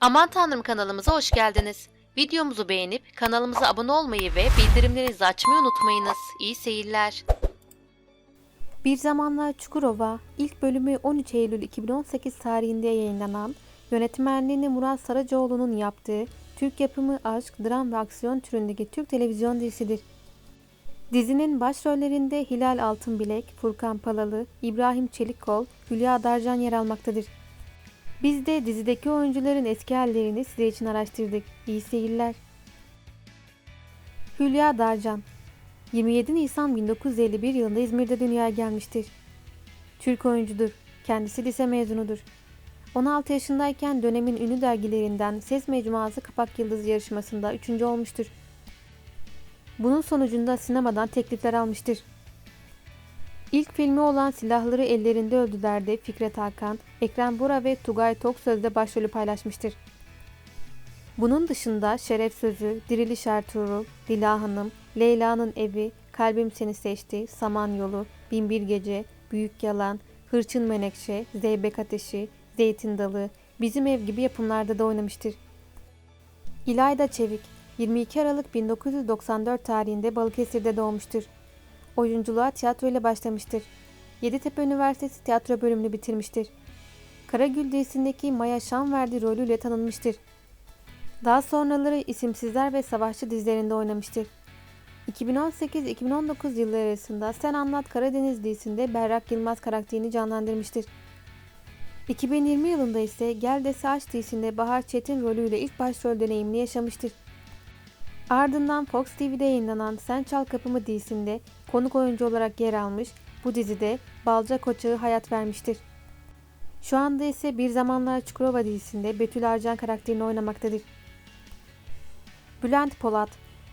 Aman Tanrım kanalımıza hoş geldiniz. Videomuzu beğenip kanalımıza abone olmayı ve bildirimlerinizi açmayı unutmayınız. İyi seyirler. Bir Zamanlar Çukurova ilk bölümü 13 Eylül 2018 tarihinde yayınlanan, yönetmenliğini Murat Saracoğlu'nun yaptığı Türk yapımı aşk, dram ve aksiyon türündeki Türk televizyon dizisidir. Dizinin başrollerinde Hilal Altınbilek, Furkan Palalı, İbrahim Çelikkol, Hülya Darcan yer almaktadır. Biz de dizideki oyuncuların eski hallerini sizler için araştırdık. İyi seyirler. Hülya Darcan 27 Nisan 1951 yılında İzmir'de dünyaya gelmiştir. Türk oyuncudur. Kendisi lise mezunudur. 16 yaşındayken dönemin ünlü dergilerinden Ses Mecmuası Kapak Yıldız yarışmasında 3. olmuştur. Bunun sonucunda sinemadan teklifler almıştır. İlk filmi olan Silahları Ellerinde Öldüler'de Fikret Hakan, Ekrem Bora ve Tugay Toksöz'de başrolü paylaşmıştır. Bunun dışında Şeref Sözü, Diriliş Ertuğrul, Dila Hanım, Leyla'nın Evi, Kalbim Seni Seçti, Samanyolu, Binbir Gece, Büyük Yalan, Hırçın Menekşe, Zeybek Ateşi, Zeytin Dalı, Bizim Ev gibi yapımlarda da oynamıştır. İlayda Çevik, 22 Aralık 1994 tarihinde Balıkesir'de doğmuştur. Oyunculuğa tiyatro ile başlamıştır. Yeditepe Üniversitesi tiyatro bölümünü bitirmiştir. Karagül dizisindeki Maya Şanverdi rolüyle tanınmıştır. Daha sonraları İsimsizler ve Savaşçı dizilerinde oynamıştır. 2018-2019 yılları arasında Sen Anlat Karadeniz dizisinde Berrak Yılmaz karakterini canlandırmıştır. 2020 yılında ise Gel de Saç dizisinde Bahar Çetin rolüyle ilk başrol deneyimini yaşamıştır. Ardından Fox TV'de yayınlanan Sen Çal Kapımı dizisinde konuk oyuncu olarak yer almış, bu dizide Balca Koçağı hayat vermiştir. Şu anda ise Bir Zamanlar Çukurova dizisinde Betül Arcan karakterini oynamaktadır. Bülent Polat,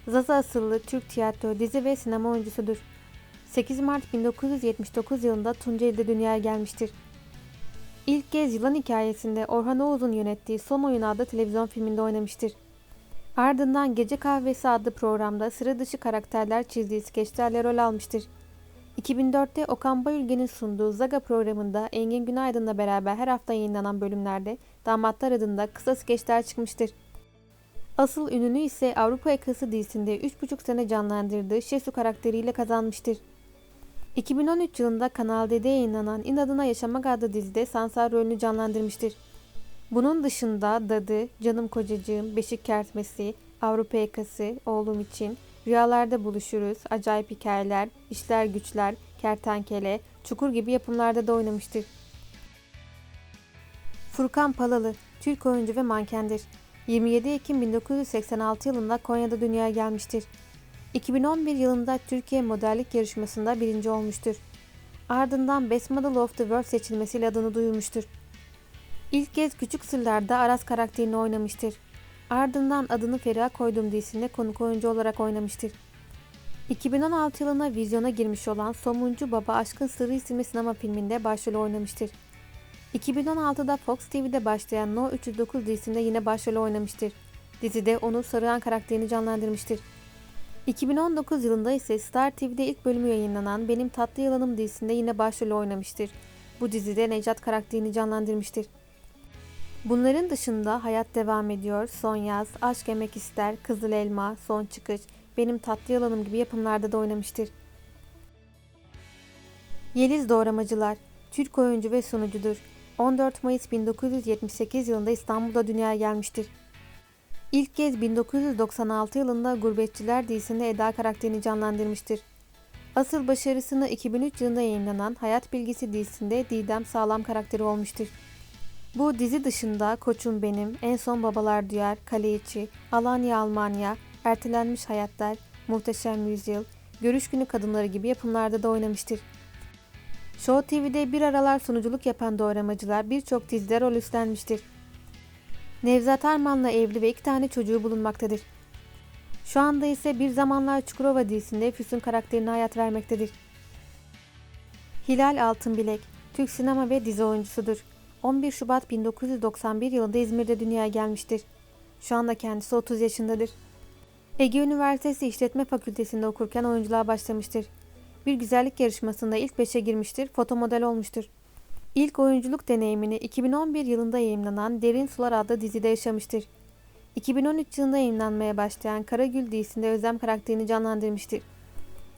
Zaza asıllı Türk tiyatro, dizi ve sinema oyuncusudur. 8 Mart 1979 yılında Tunceli'de dünyaya gelmiştir. İlk kez Yılan hikayesinde Orhan Oğuz'un yönettiği Son Oyun adlı televizyon filminde oynamıştır. Ardından Gece Kahvesi adlı programda sıra dışı karakterler çizdiği skeçlerle rol almıştır. 2004'te Okan Bayülgen'in sunduğu Zaga programında Engin Günaydın'la beraber her hafta yayınlanan bölümlerde Damatlar adında kısa skeçler çıkmıştır. Asıl ününü ise Avrupa Yakası dizisinde 3,5 sene canlandırdığı Şesu karakteriyle kazanmıştır. 2013 yılında Kanal D'de yayınlanan İnadına Yaşamak adlı dizide Sansar rolünü canlandırmıştır. Bunun dışında Dadı, Canım Kocacığım, Beşik Kertmesi, Avrupa Yakası, Oğlum için, Rüyalarda Buluşuruz, Acayip Hikayeler, İşler Güçler, Kertenkele, Çukur gibi yapımlarda da oynamıştır. Furkan Palalı, Türk oyuncu ve mankendir. 27 Ekim 1986 yılında Konya'da dünyaya gelmiştir. 2011 yılında Türkiye modellik yarışmasında birinci olmuştur. Ardından Best Model of the World seçilmesiyle adını duyurmuştur. İlk kez Küçük Sırlar'da Aras karakterini oynamıştır. Ardından adını Feriha koyduğum dizisinde konuk oyuncu olarak oynamıştır. 2016 yılına vizyona girmiş olan Somuncu Baba Aşkın Sırrı isimli sinema filminde başrol oynamıştır. 2016'da Fox TV'de başlayan No 309 dizisinde yine başrol oynamıştır. Dizide Onur Sarıhan karakterini canlandırmıştır. 2019 yılında ise Star TV'de ilk bölümü yayınlanan Benim Tatlı Yalanım dizisinde yine başrol oynamıştır. Bu dizide Necat karakterini canlandırmıştır. Bunların dışında Hayat Devam Ediyor, Son Yaz, Aşk Emek İster, Kızıl Elma, Son Çıkış, Benim Tatlı Yalanım gibi yapımlarda da oynamıştır. Yeliz Doğramacılar, Türk oyuncu ve sunucudur. 14 Mayıs 1978 yılında İstanbul'da dünyaya gelmiştir. İlk kez 1996 yılında Gurbetçiler dizisinde Eda karakterini canlandırmıştır. Asıl başarısını 2003 yılında yayınlanan Hayat Bilgisi dizisinde Didem Sağlam karakteri olmuştur. Bu dizi dışında Koçum Benim, En Son Babalar Duyar, Kale İçi, Alanya Almanya, Ertelenmiş Hayatlar, Muhteşem Yüzyıl, Görüş Günü Kadınları gibi yapımlarda da oynamıştır. Show TV'de bir aralar sunuculuk yapan doğramacılar birçok dizide rol üstlenmiştir. Nevzat Arman'la evli ve iki tane çocuğu bulunmaktadır. Şu anda ise Bir Zamanlar Çukurova dizisinde Füsun karakterine hayat vermektedir. Hilal Altınbilek, Türk sinema ve dizi oyuncusudur. 11 Şubat 1991 yılında İzmir'de dünyaya gelmiştir. Şu anda kendisi 30 yaşındadır. Ege Üniversitesi İşletme Fakültesinde okurken oyunculuğa başlamıştır. Bir güzellik yarışmasında ilk beşe girmiştir, fotomodel olmuştur. İlk oyunculuk deneyimini 2011 yılında yayımlanan Derin Sular adlı dizide yaşamıştır. 2013 yılında yayınlanmaya başlayan Karagül dizisinde Özlem karakterini canlandırmıştır.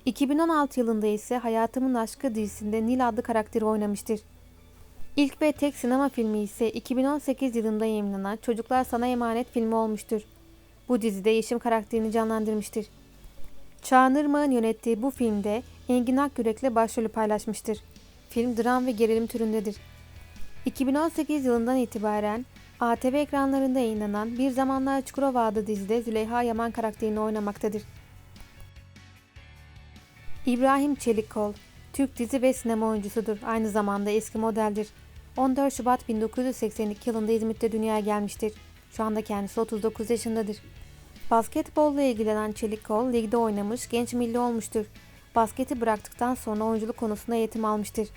2016 yılında ise Hayatımın Aşkı dizisinde Nil adlı karakteri oynamıştır. İlk ve tek sinema filmi ise 2018 yılında yayımlanan Çocuklar Sana Emanet filmi olmuştur. Bu dizide Yeşim karakterini canlandırmıştır. Çağan Irmak'ın yönettiği bu filmde Engin Akyürek'le başrolü paylaşmıştır. Film dram ve gerilim türündedir. 2018 yılından itibaren ATV ekranlarında yayınlanan Bir Zamanlar Çukurova adlı dizide Züleyha Yaman karakterini oynamaktadır. İbrahim Çelikkol, Türk dizi ve sinema oyuncusudur. Aynı zamanda eski modeldir. 14 Şubat 1982 yılında İzmit'te dünyaya gelmiştir. Şu anda kendisi 39 yaşındadır. Basketbolla ilgilenen Çelikkol, ligde oynamış, genç milli olmuştur. Basketi bıraktıktan sonra oyunculuk konusunda eğitim almıştır.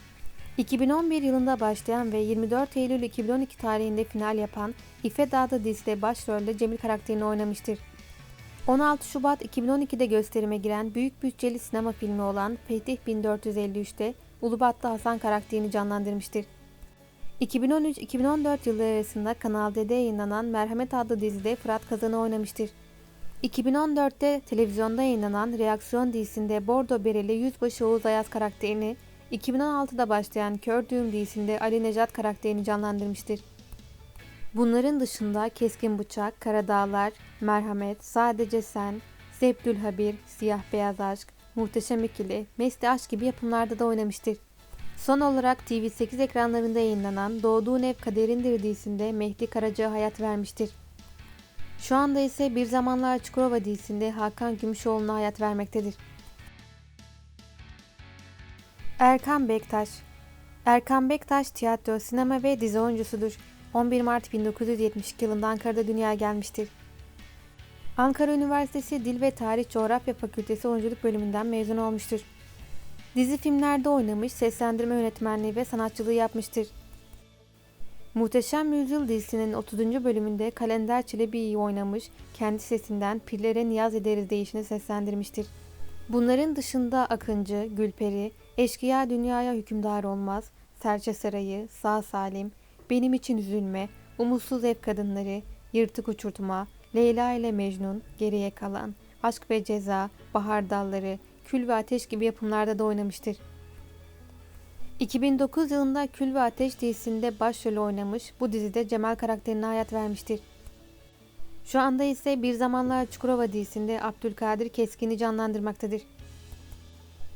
2011 yılında başlayan ve 24 Eylül 2012 tarihinde final yapan İfe Dağda dizide başrolde Cemil karakterini oynamıştır. 16 Şubat 2012'de gösterime giren büyük bütçeli sinema filmi olan Fetih 1453'te Ulubatlı Hasan karakterini canlandırmıştır. 2013-2014 yılları arasında Kanal D'de yayınlanan Merhamet adlı dizide Fırat Kazan'ı oynamıştır. 2014'te televizyonda yayınlanan Reaksiyon dizisinde Bordo Bereli Yüzbaşı Oğuz Ayaz karakterini, 2016'da başlayan Kör Düğüm dizisinde Ali Necat karakterini canlandırmıştır. Bunların dışında Keskin Bıçak, Karadağlar, Merhamet, Sadece Sen, Zebdül Habir, Siyah Beyaz Aşk, Muhteşem İkili, Mesli Aşk gibi yapımlarda da oynamıştır. Son olarak TV8 ekranlarında yayınlanan Doğduğun Ev Kaderindir dizisinde Mehdi Karaca'ya hayat vermiştir. Şu anda ise Bir Zamanlar Çukurova dizisinde Hakan Gümüşoğlu'na hayat vermektedir. Erkan Bektaş Erkan Bektaş tiyatro, sinema ve dizi oyuncusudur. 11 Mart 1972 yılında Ankara'da dünyaya gelmiştir. Ankara Üniversitesi Dil ve Tarih Coğrafya Fakültesi Oyunculuk Bölümünden mezun olmuştur. Dizi filmlerde oynamış, seslendirme yönetmenliği ve sanatçılığı yapmıştır. Muhteşem Yüzyıl dizisinin 30. bölümünde Kalender Çelebi'yi oynamış, kendi sesinden Pirlere Niyaz Ederiz deyişini seslendirmiştir. Bunların dışında Akıncı, Gülperi, Eşkıya Dünyaya Hükümdar Olmaz, Serçe Sarayı, Sağ Salim, Benim İçin Üzülme, Umutsuz Ev Kadınları, Yırtık Uçurtma, Leyla ile Mecnun, Geriye Kalan, Aşk ve Ceza, Bahar Dalları, Kül ve Ateş gibi yapımlarda da oynamıştır. 2009 yılında Kül ve Ateş dizisinde başrolü oynamış, bu dizide Cemal karakterine hayat vermiştir. Şu anda ise Bir Zamanlar Çukurova dizisinde Abdülkadir Keskin'i canlandırmaktadır.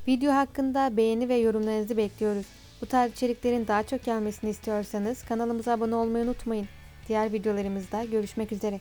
Video hakkında beğeni ve yorumlarınızı bekliyoruz. Bu tarz içeriklerin daha çok gelmesini istiyorsanız kanalımıza abone olmayı unutmayın. Diğer videolarımızda görüşmek üzere.